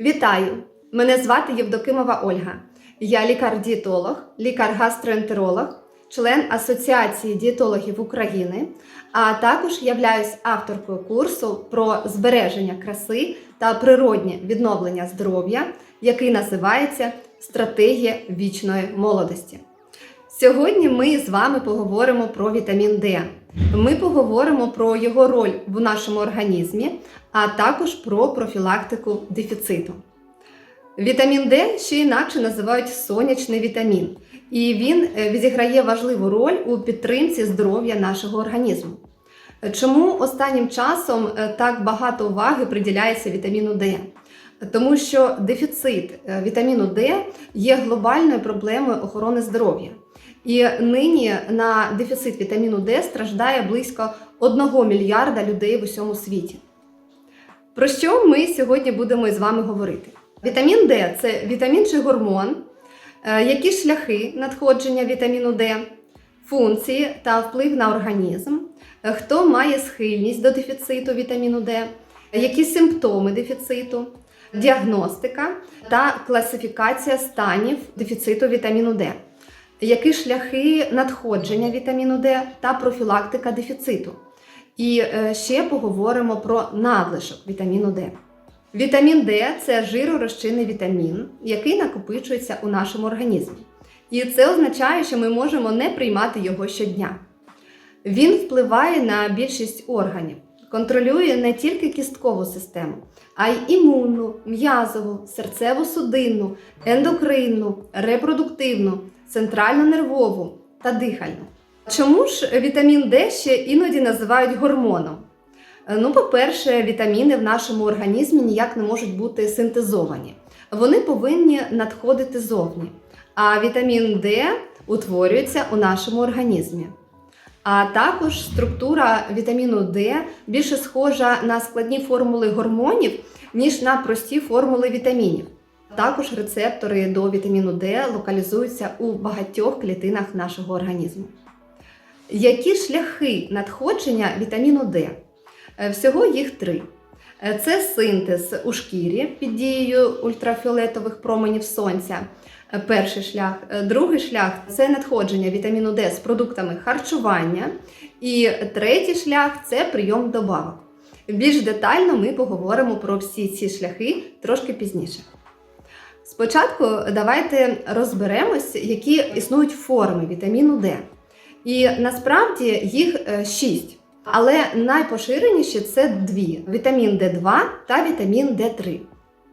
Вітаю! Мене звати Євдокимова Ольга. Я лікар-дієтолог, лікар-гастроентеролог, член Асоціації дієтологів України, а також являюсь авторкою курсу про збереження краси та природнє відновлення здоров'я, який називається Стратегія вічної молодості. Сьогодні ми з вами поговоримо про вітамін Д. Ми поговоримо про його роль в нашому організмі, а також про профілактику дефіциту. Вітамін Д ще інакше називають сонячний вітамін, і він е, відіграє важливу роль у підтримці здоров'я нашого організму. Чому останнім часом е, так багато уваги приділяється вітаміну Д? Тому що дефіцит е, вітаміну Д є глобальною проблемою охорони здоров'я. І нині на дефіцит вітаміну Д страждає близько 1 мільярда людей в усьому світі. Про що ми сьогодні будемо із вами говорити? Вітамін Д це вітамін чи гормон, Е, які шляхи надходження вітаміну Д, функції та вплив на організм, Е, хто має схильність до дефіциту вітаміну Д, які симптоми дефіциту, діагностика та класифікація станів дефіциту вітаміну Д, які шляхи надходження вітаміну Д та профілактика дефіциту. І е, ще поговоримо про надлишок вітаміну Д. Вітамін Д це жиророзчинний вітамін, який накопичується у нашому організмі. І це означає, що ми можемо не приймати його щодня. Він впливає на більшість органів, контролює не тільки кісткову систему, а й імунну, м'язову, серцево-судинну, ендокринну, репродуктивну, центрально-нервову та дихальну. Чому ж вітамін Д ще іноді називають гормоном? Ну, по-перше, вітаміни в нашому організмі ніяк не можуть бути синтезовані. Вони повинні надходити зовні. А вітамін Д утворюється у нашому організмі. А також структура вітаміну Д більше схожа на складні формули гормонів, ніж на прості формули вітамінів. Також рецептори до вітаміну Д локалізуються у багатьох клітинах нашого організму. Які шляхи надходження вітаміну Д? Е, Всього їх три. Е, Це синтез у шкірі під дією ультрафіолетових променів сонця. Е, Перший шлях. Другий шлях це надходження вітаміну Д з продуктами харчування. І третій шлях це прийом добавок. Більш детально ми поговоримо про всі ці шляхи трошки пізніше. Спочатку давайте розберемось, які існують форми вітаміну Д. І насправді їх е, шість. Але найпоширеніші це дві: вітамін Д2 та вітамін Д3.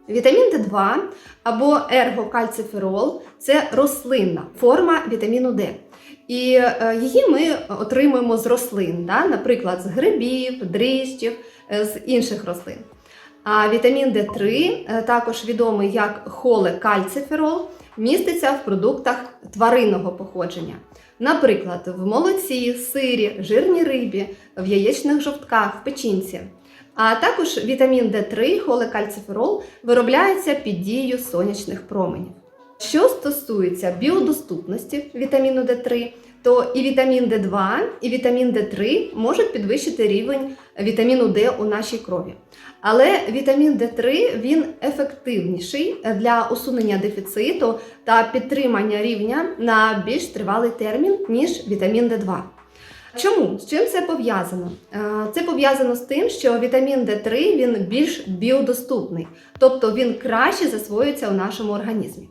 Вітамін Д2 або ергокальциферол це рослинна форма вітаміну Д. І е, її ми отримуємо з рослин, да? наприклад, з грибів, дріжджів, е, з інших рослин. А вітамін Д3, е, також відомий як холекальциферол, міститься в продуктах тваринного походження. Наприклад, в молоці, сирі, жирній рибі, в яєчних жовтках, в печінці. А також вітамін Д3, холекальциферол, виробляється під дією сонячних променів. Що стосується біодоступності вітаміну Д3, то і вітамін Д2, і вітамін Д3 можуть підвищити рівень вітаміну Д у нашій крові. Але вітамін Д3 він ефективніший для усунення дефіциту та підтримання рівня на більш тривалий термін, ніж вітамін Д2. Чому? З чим це пов'язано? Е, Це пов'язано з тим, що вітамін Д3 він більш біодоступний, тобто він краще засвоюється у нашому організмі.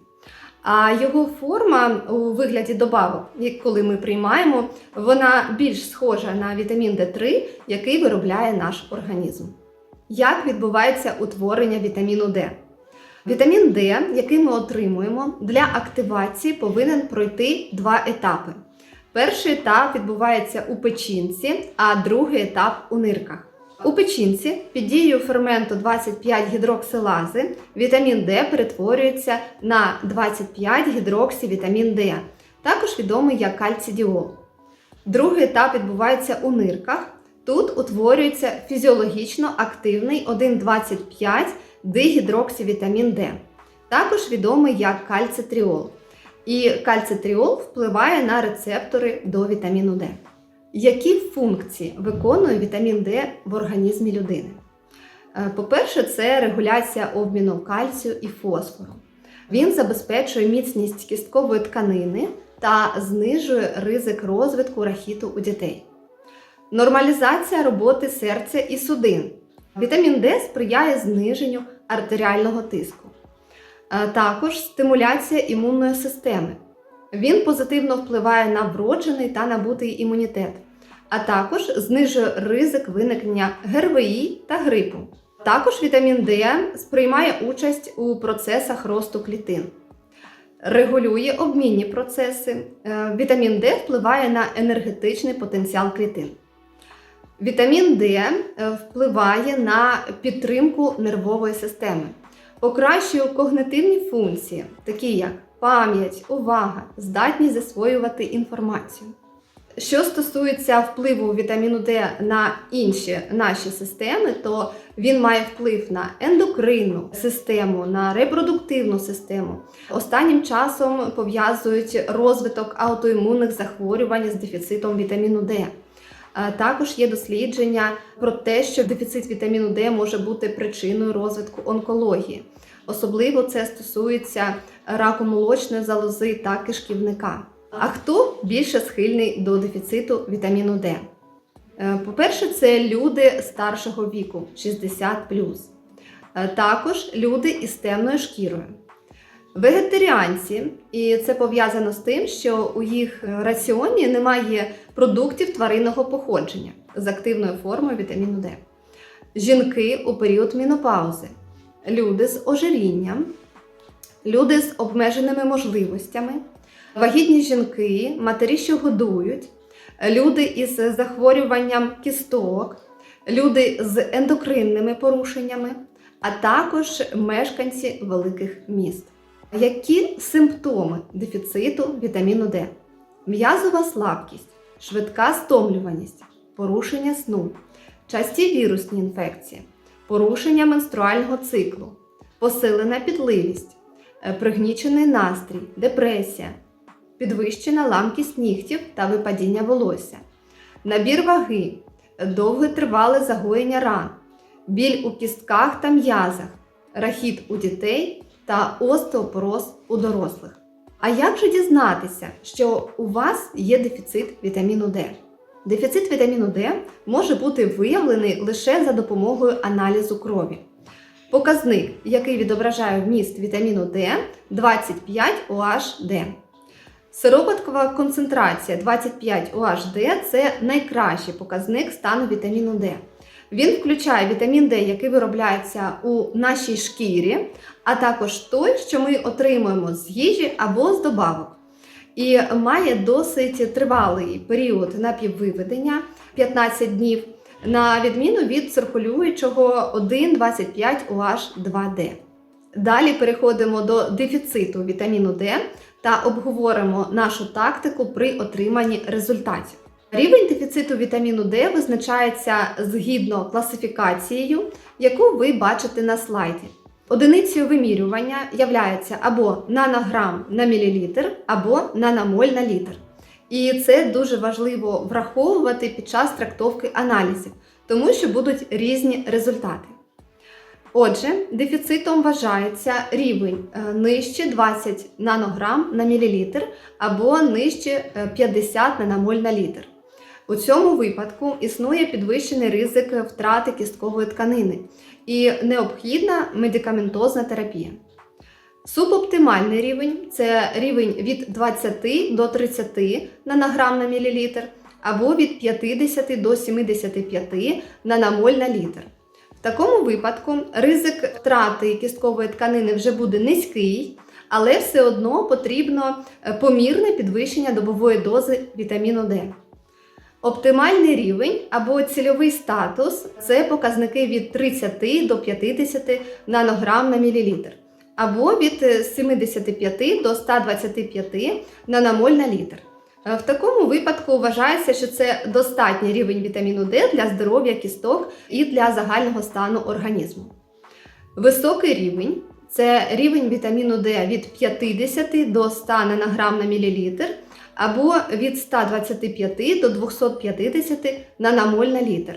А його форма у вигляді добавок, коли ми приймаємо, вона більш схожа на вітамін Д3, який виробляє наш організм. Як відбувається утворення вітаміну Д? Вітамін Д, який ми отримуємо, для активації повинен пройти два етапи. Перший етап відбувається у печінці, а другий етап у нирках. У печінці під дією ферменту 25 гідроксилази вітамін Д перетворюється на 25 гідроксівітамін Д, також відомий як кальцидіол. Другий етап відбувається у нирках. Тут утворюється фізіологічно активний 1,25 дигідроксівітамін Д, також відомий як кальцитріол. І кальцитріол впливає на рецептори до вітаміну Д. Які функції виконує вітамін Д в організмі людини? Е, По-перше, це регуляція обміну кальцію і фосфору. Він забезпечує міцність кісткової тканини та знижує ризик розвитку рахіту у дітей. Нормалізація роботи серця і судин. Вітамін Д сприяє зниженню артеріального тиску. Е, Також стимуляція імунної системи. Він позитивно впливає на вроджений та набутий імунітет, а також знижує ризик виникнення ГРВІ та грипу. Також вітамін Д сприймає участь у процесах росту клітин, регулює обмінні процеси. Е, Вітамін Д впливає на енергетичний потенціал клітин. Вітамін Д е, впливає на підтримку нервової системи, покращує когнитивні функції, такі як пам'ять, увага, здатність засвоювати інформацію. Що стосується впливу вітаміну Д на інші наші системи, то він має вплив на ендокринну систему, на репродуктивну систему. Останнім часом пов'язують розвиток аутоімунних захворювань з дефіцитом вітаміну Д. Також є дослідження про те, що дефіцит вітаміну Д може бути причиною розвитку онкології. Особливо це стосується раку молочної залози та кишківника. А хто більше схильний до дефіциту вітаміну Д? Е, По-перше, це люди старшого віку 60 Е, Також люди із темною шкірою. Вегетаріанці, і це пов'язано з тим, що у їх раціоні немає продуктів тваринного походження з активною формою вітаміну Д. Жінки у період мінопаузи, люди з ожирінням, люди з обмеженими можливостями, вагітні жінки, матері, що годують, люди із захворюванням кісток, люди з ендокринними порушеннями, а також мешканці великих міст. Які симптоми дефіциту вітаміну Д? М'язова слабкість, швидка стомлюваність, порушення сну, часті вірусні інфекції, порушення менструального циклу, посилена підливість, е, пригнічений настрій, депресія, підвищена ламкість нігтів та випадіння волосся, набір ваги, довготривале загоєння ран, біль у кістках та м'язах, рахіт у дітей та остеопороз у дорослих. А як же дізнатися, що у вас є дефіцит вітаміну Д? Дефіцит вітаміну Д може бути виявлений лише за допомогою аналізу крові. Показник, який відображає вміст вітаміну Д 25 OHD. Сиропоткова концентрація 25 OHD – це найкращий показник стану вітаміну Д. Він включає вітамін Д, який виробляється у нашій шкірі, а також той, що ми отримуємо з їжі або з добавок. І має досить тривалий період напіввиведення 15 днів, на відміну від циркулюючого 1,25 OH2D. Далі переходимо до дефіциту вітаміну Д та обговоримо нашу тактику при отриманні результатів. Рівень дефіциту вітаміну Д визначається згідно класифікацією, яку ви бачите на слайді. Одиницею вимірювання являється або нанограм на мілілітр, або наномоль на літр. І це дуже важливо враховувати під час трактовки аналізів, тому що будуть різні результати. Отже, дефіцитом вважається рівень е, нижче 20 нанограм на мілілітр або нижче е, 50 наномоль на літр. У цьому випадку існує підвищений ризик втрати кісткової тканини і необхідна медикаментозна терапія. Субоптимальний рівень це рівень від 20 до 30 нанограм на мілілітр або від 50 до 75 наномоль на літр. Такому випадку ризик втрати кісткової тканини вже буде низький, але все одно потрібно е, помірне підвищення добової дози вітаміну Д. Оптимальний рівень або цільовий статус це показники від 30 до 50 нанограм на мілілітр, або від 75 до 125 наномоль на літр. Е, В такому випадку вважається, що це достатній рівень вітаміну Д для здоров'я кісток і для загального стану організму. Високий рівень це рівень вітаміну Д від 50 до 100 нанограм на мілілітр або від 125 до 250 наномоль на літр.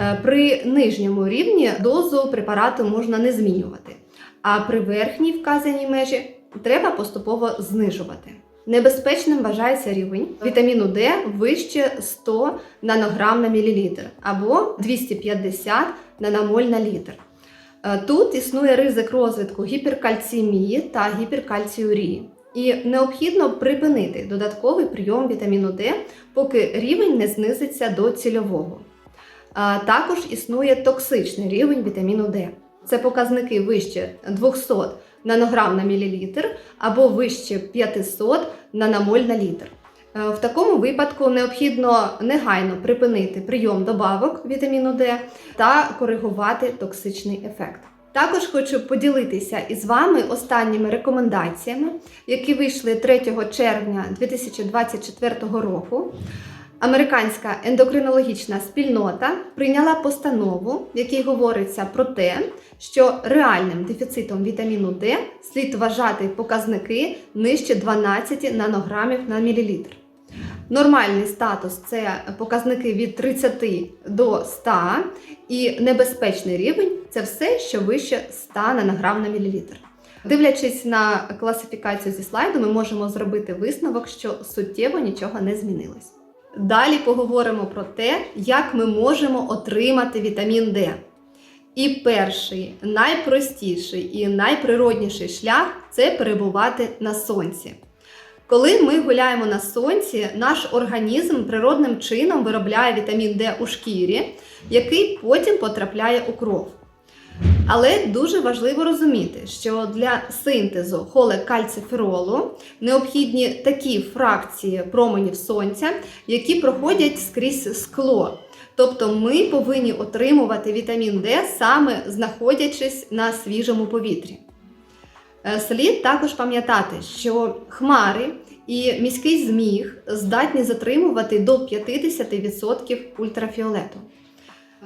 Е, При нижньому рівні дозу препарату можна не змінювати, а при верхній вказаній межі треба поступово знижувати. Небезпечним вважається рівень вітаміну Д вище 100 нанограм на мілілітр або 250 наномоль на літр. Е, Тут існує ризик розвитку гіперкальцемії та гіперкальціурії. І необхідно припинити додатковий прийом вітаміну Д, поки рівень не знизиться до цільового. Також існує токсичний рівень вітаміну Д. Це показники вище 200 нанограм на мілілітр або вище 500 наномоль на літр. Е, В такому випадку необхідно негайно припинити прийом добавок вітаміну Д та коригувати токсичний ефект. Також хочу поділитися із вами останніми рекомендаціями, які вийшли 3 червня 2024 року. Американська ендокринологічна спільнота прийняла постанову, в якій говориться про те, що реальним дефіцитом вітаміну Д слід вважати показники нижче 12 нанограмів на мілілітр. Нормальний статус це показники від 30 до 100, і небезпечний рівень це все, що вище 100 нанограм на мілілітр. Дивлячись на класифікацію зі слайду, ми можемо зробити висновок, що суттєво нічого не змінилось. Далі поговоримо про те, як ми можемо отримати вітамін Д. І перший, найпростіший і найприродніший шлях це перебувати на сонці. Коли ми гуляємо на сонці, наш організм природним чином виробляє вітамін Д у шкірі, який потім потрапляє у кров. Але дуже важливо розуміти, що для синтезу холекальциферолу необхідні такі фракції променів сонця, які проходять скрізь скло. Тобто ми повинні отримувати вітамін Д саме знаходячись на свіжому повітрі. Е, Слід також пам'ятати, що хмари і міський зміг здатні затримувати до 50% ультрафіолету.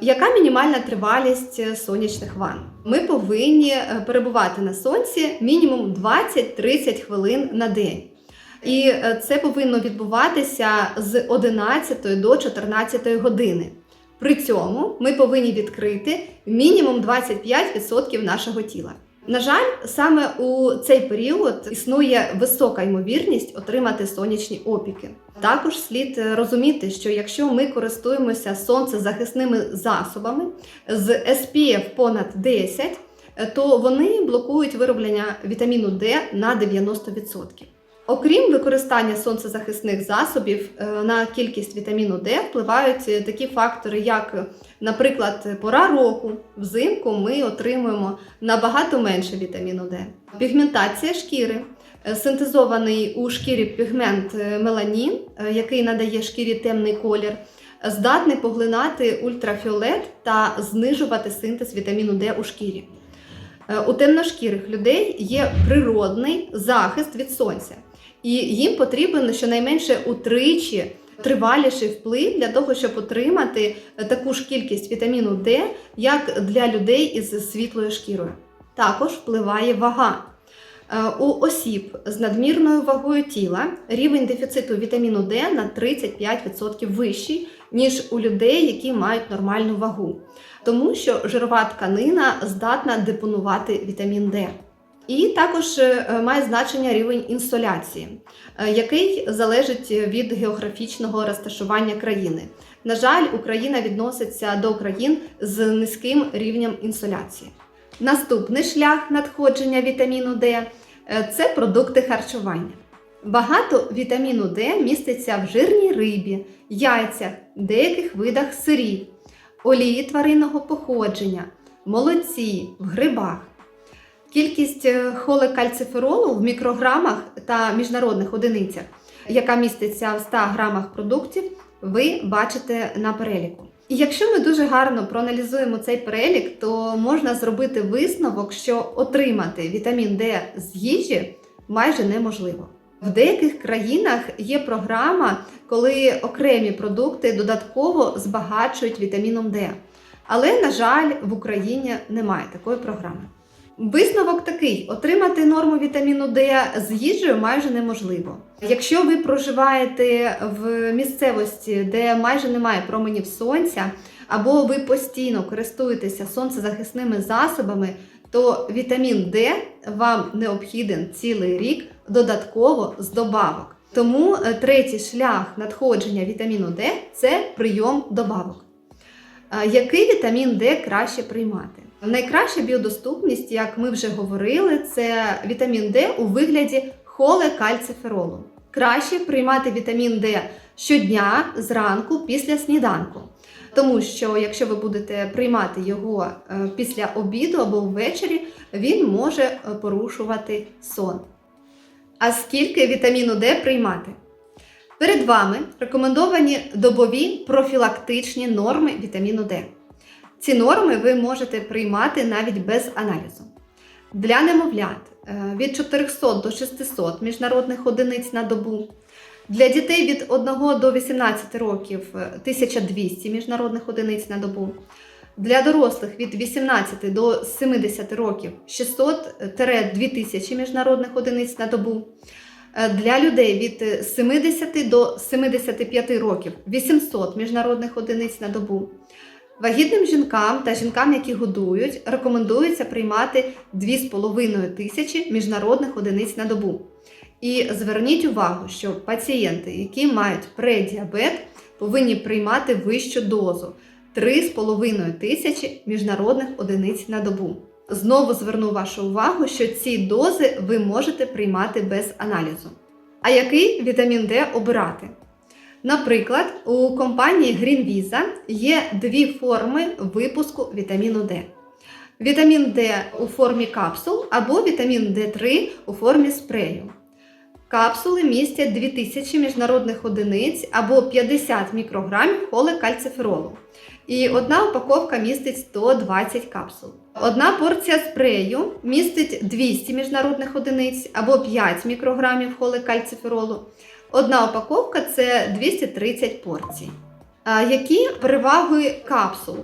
Яка мінімальна тривалість е, сонячних ванн? Ми повинні е, перебувати на сонці мінімум 20-30 хвилин на день. І е, це повинно відбуватися з 11 до 14 години. При цьому ми повинні відкрити мінімум 25% нашого тіла. На жаль, саме у цей період існує висока ймовірність отримати сонячні опіки. Також слід е, розуміти, що якщо ми користуємося сонцезахисними засобами з SPF понад 10, е, то вони блокують вироблення вітаміну D на 90%. Окрім використання сонцезахисних засобів, е, на кількість вітаміну D впливають е, такі фактори, як, е, наприклад, пора року. Взимку ми отримуємо набагато менше вітаміну D. Пігментація шкіри. Синтезований у шкірі пігмент меланін, який надає шкірі темний колір, здатний поглинати ультрафіолет та знижувати синтез вітаміну D у шкірі. У темношкірих людей є природний захист від сонця, і їм потрібен щонайменше утричі триваліший вплив для того, щоб отримати е, таку ж кількість вітаміну D, як для людей із світлою шкірою. Також впливає вага. Е, У осіб з надмірною вагою тіла рівень дефіциту вітаміну D на 35% вищий, ніж у людей, які мають нормальну вагу, тому що жирова тканина здатна депонувати вітамін D. І також е, має значення рівень інсоляції, е, який залежить від географічного розташування країни. На жаль, Україна відноситься до країн з низьким рівнем інсоляції. Наступний шлях надходження вітаміну D е, це продукти харчування. Багато вітаміну D міститься в жирній рибі, яйцях, деяких видах сирів, олії тваринного походження, молоці, в грибах. Кількість е, холекальциферолу в мікрограмах та міжнародних одиницях, яка міститься в 100 грамах продуктів, ви бачите на переліку. І якщо ми дуже гарно проаналізуємо цей перелік, то можна зробити висновок, що отримати вітамін D з їжі майже неможливо. В деяких країнах є програма, коли окремі продукти додатково збагачують вітаміном D. Але, на жаль, в Україні немає такої програми. Висновок такий: отримати норму вітаміну D з їжею майже неможливо. Якщо ви проживаєте в місцевості, де майже немає променів сонця, або ви постійно користуєтеся сонцезахисними засобами, то вітамін Д вам необхіден цілий рік додатково з добавок. Тому е, третій шлях надходження вітаміну Д це прийом добавок. Е, Який вітамін Д краще приймати? Найкраща біодоступність, як ми вже говорили, це вітамін Д у вигляді холекальциферолу. Краще приймати вітамін Д щодня зранку після сніданку. Тому що якщо ви будете приймати його е, після обіду або ввечері, він може е, порушувати сон. А скільки вітаміну Д приймати? Перед вами рекомендовані добові профілактичні норми вітаміну Д. Ці норми ви можете приймати навіть без аналізу. Для немовлят е, від 400 до 600 міжнародних одиниць на добу. Для дітей від 1 до 18 років е, 1200 міжнародних одиниць на добу. Для дорослих від 18 до 70 років 600-2000 міжнародних одиниць на добу. Е, Для людей від 70 до 75 років 800 міжнародних одиниць на добу. Вагітним жінкам та жінкам, які годують, рекомендується приймати 2,5 тисячі міжнародних одиниць на добу. І зверніть увагу, що пацієнти, які мають предіабет, повинні приймати вищу дозу 3,5 тисячі міжнародних одиниць на добу. Знову зверну вашу увагу, що ці дози ви можете приймати без аналізу. А який вітамін Д обирати? Наприклад, у компанії GreenVisa є дві форми випуску вітаміну Д. Вітамін Д у формі капсул або вітамін Д3 у формі спрею. Капсули містять 2000 міжнародних одиниць або 50 мікрограмів холекальциферолу. І одна упаковка містить 120 капсул. Одна порція спрею містить 200 міжнародних одиниць або 5 мікрограмів холекальциферолу. Одна упаковка це 230 порцій. Які переваги капсул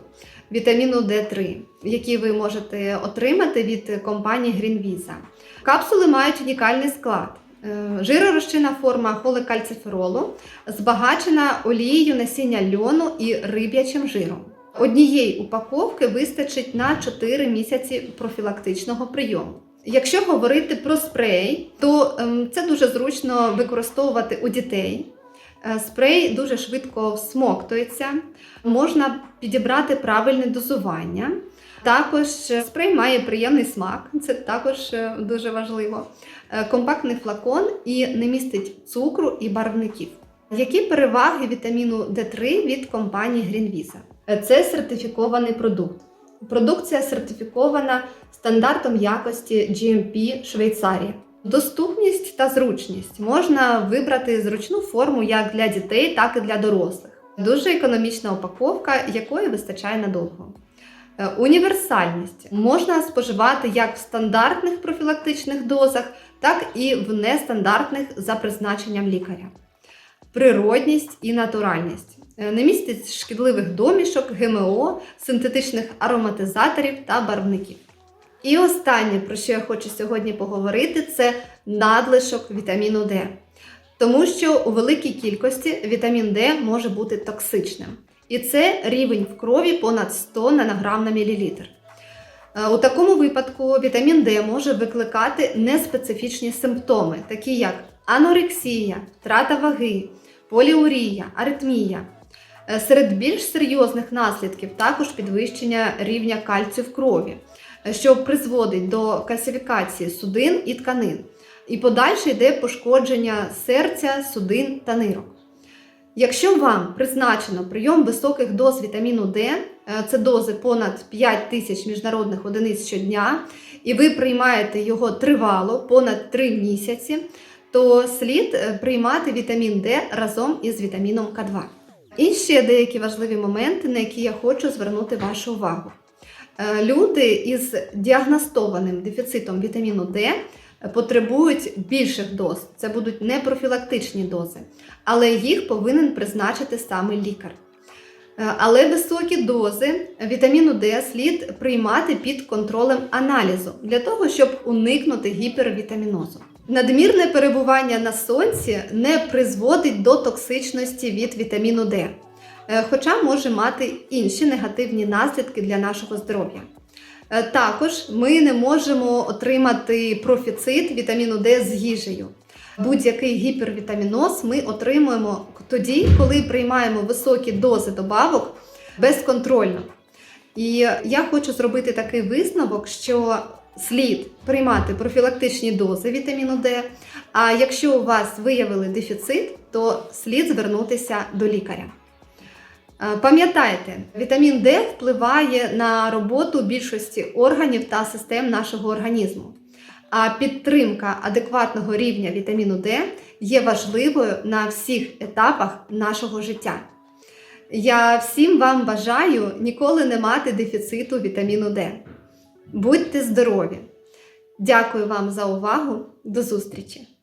вітаміну D3, які ви можете отримати від компанії GreenVisa? Капсули мають унікальний склад. Е, Жиророзчинна форма холекальциферолу збагачена олією насіння льону і риб'ячим жиром. Однієї упаковки вистачить на 4 місяці профілактичного прийому. Якщо говорити про спрей, то ем, це дуже зручно використовувати у дітей. Е, Спрей дуже швидко всмоктується, можна підібрати правильне дозування. Також е, спрей має приємний смак, це також е, дуже важливо. Компактний флакон і не містить цукру і барвників. Які переваги вітаміну D3 від компанії GreenVisa? Це сертифікований продукт. Продукція сертифікована стандартом якості GMP Швейцарія. Доступність та зручність можна вибрати зручну форму як для дітей, так і для дорослих. Дуже економічна упаковка, якої вистачає надовго. Е, Універсальність можна споживати як в стандартних профілактичних дозах, так і в нестандартних за призначенням лікаря. Природність і натуральність. Е, Не містить шкідливих домішок, ГМО, синтетичних ароматизаторів та барвників. І останнє, про що я хочу сьогодні поговорити, це надлишок вітаміну Д. Тому що у великій кількості вітамін Д може бути токсичним. І це рівень в крові понад 100 нанограм на мілілітр. Е, У такому випадку вітамін Д може викликати неспецифічні симптоми, такі як анорексія, втрата ваги, поліурія, аритмія. Е, Серед більш серйозних наслідків також підвищення рівня кальцію в крові, е, що призводить до кальцифікації судин і тканин. І подальше йде пошкодження серця, судин та нирок. Якщо вам призначено прийом високих доз вітаміну Д, е, це дози понад 5 тисяч міжнародних одиниць щодня, і ви приймаєте його тривало понад 3 місяці, то слід приймати вітамін Д разом із вітаміном К2. І ще деякі важливі моменти, на які я хочу звернути вашу увагу. Е, Люди із діагностованим дефіцитом вітаміну Д потребують більших доз. Це будуть не профілактичні дози, але їх повинен призначити саме лікар. Е, Але високі дози вітаміну Д слід приймати під контролем аналізу для того, щоб уникнути гіпервітамінозу. Надмірне перебування на сонці не призводить до токсичності від вітаміну Д. е, хоча може мати інші негативні наслідки для нашого здоров'я. Е, Також ми не можемо отримати профіцит вітаміну Д з їжею. Будь-який гіпервітаміноз ми отримуємо тоді, коли приймаємо високі дози добавок безконтрольно. І я хочу зробити такий висновок, що слід приймати профілактичні дози вітаміну Д. А якщо у вас виявили дефіцит, то слід звернутися до лікаря. Е, Пам'ятайте, вітамін Д впливає на роботу більшості органів та систем нашого організму. А підтримка адекватного рівня вітаміну Д є важливою на всіх етапах нашого життя. Я всім вам бажаю ніколи не мати дефіциту вітаміну Д. Будьте здорові! Дякую вам за увагу. До зустрічі!